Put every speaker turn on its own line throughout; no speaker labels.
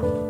了。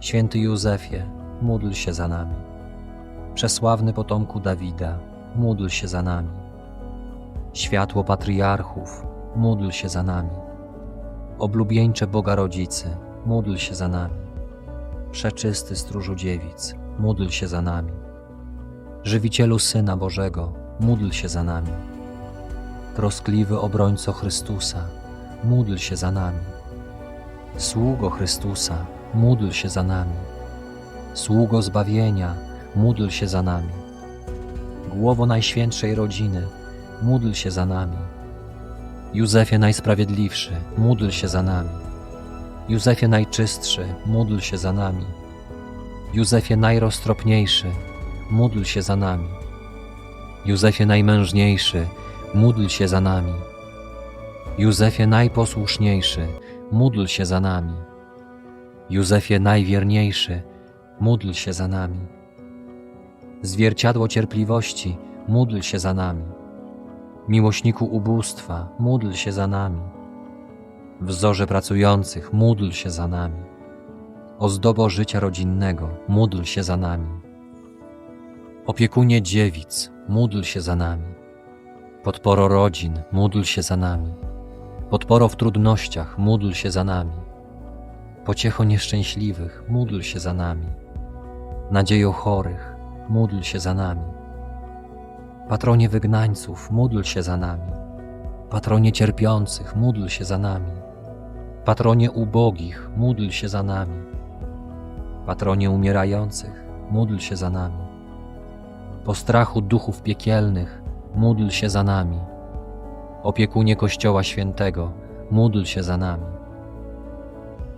Święty Józefie, módl się za nami. Przesławny potomku Dawida, módl się za nami. Światło patriarchów, módl się za nami. Oblubieńcze Boga Rodzicy, módl się za nami. Przeczysty stróżu dziewic, módl się za nami. Żywicielu Syna Bożego, módl się za nami. Troskliwy obrońco Chrystusa, módl się za nami. Sługo Chrystusa, módl się za nami. Sługo zbawienia, módl się za nami. Głowo Najświętszej Rodziny, módl się za nami. Józefie Najsprawiedliwszy, módl się za nami. Józefie Najczystszy, módl się za nami. Józefie Najroztropniejszy, módl się za nami. Józefie Najmężniejszy, módl się za nami. Józefie Najposłuszniejszy, módl się za nami. Józefie Najwierniejszy, módl się za nami. Zwierciadło cierpliwości, módl się za nami. Miłośniku ubóstwa, módl się za nami. Wzorze pracujących, módl się za nami. Ozdobo życia rodzinnego, módl się za nami. Opiekunie dziewic, módl się za nami. Podporo rodzin, módl się za nami. Podporo w trudnościach, módl się za nami. Pociecho nieszczęśliwych, módl się za nami. Nadziejo chorych, módl się za nami. Patronie wygnańców, módl się za nami. Patronie cierpiących, módl się za nami. Patronie ubogich, módl się za nami. Patronie umierających, módl się za nami. Po strachu duchów piekielnych, módl się za nami. Opiekunie Kościoła Świętego, módl się za nami.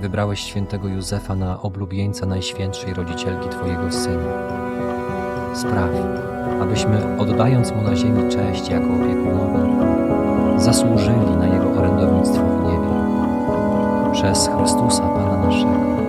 wybrałeś świętego Józefa na oblubieńca Najświętszej Rodzicielki Twojego Syna. Spraw, abyśmy oddając Mu na ziemi cześć jako opiekunowi, zasłużyli na Jego orędownictwo w niebie. Przez Chrystusa Pana naszego.